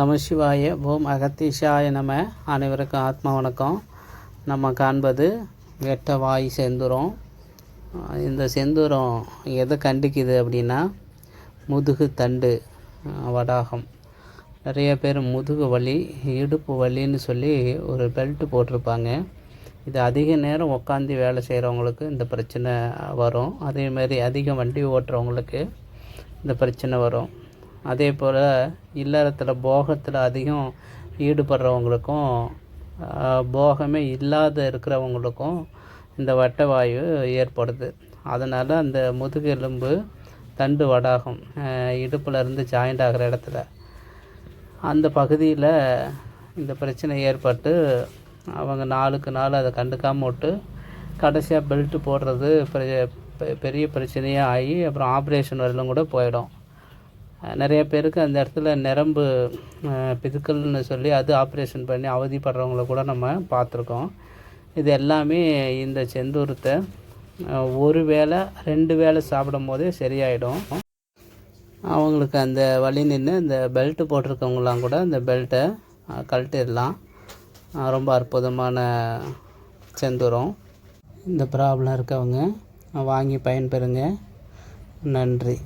நமசிவாய ஓம் அகத்தீஷாய நம. அனைவருக்கும் ஆத்மா வணக்கம். நம்ம காண்பது வெட்டவாய் செந்தூரம். இந்த செந்தூரம் எதை கண்டிக்குது அப்படின்னா முதுகு தண்டு வடாகம். நிறைய பேர் முதுகு வலி இடுப்பு வலின்னு சொல்லி ஒரு பெல்ட் போட்டிருப்பாங்க. இது அதிக நேரம் உட்காந்து வேலை செய்கிறவங்களுக்கு இந்த பிரச்சனை வரும். அதேமாதிரி அதிகம் வண்டி ஓட்டுறவங்களுக்கு இந்த பிரச்சனை வரும். அதே போல் இல்லறத்தில் போகத்தில் அதிகம் ஈடுபடுறவங்களுக்கும் போகமே இல்லாத இருக்கிறவங்களுக்கும் இந்த வட்ட வாயு ஏற்படுது. அதனால் அந்த முதுகெலும்பு தண்டு வடாகம் இடுப்பில் இருந்து ஜாயிண்ட் ஆகிற இடத்துல. அந்த பகுதியில் இந்த பிரச்சனை ஏற்பட்டு அவங்க நாளுக்கு நாள் அதை கண்டுக்காமல் விட்டு கடைசியாக பெல்ட்டு போடுறது பெரிய பெ- பெரிய பிரச்சனையாக ஆகி அப்புறம் ஆப்ரேஷன் வரலும் கூட போயிடும். நிறைய பேருக்கு அந்த இடத்துல நரம்பு பிதுக்கல்னு சொல்லி அது ஆப்ரேஷன் பண்ணி அவதிப்படுறவங்கள கூட நம்ம பார்த்துருக்கோம். இது எல்லாமே இந்த செந்தூரத்தை ஒரு வேளை ரெண்டு வேளை சாப்பிடும் போதே சரியாயிடும். அவங்களுக்கு அந்த வழி நின்று இந்த பெல்ட்டு போட்டிருக்கவங்களாம் கூட அந்த பெல்ட்டை கழட்டிடலாம். ரொம்ப அற்புதமான செந்தூரம். இந்த ப்ராப்ளம் இருக்கவங்க வாங்கி பயன்பெறுங்க. நன்றி.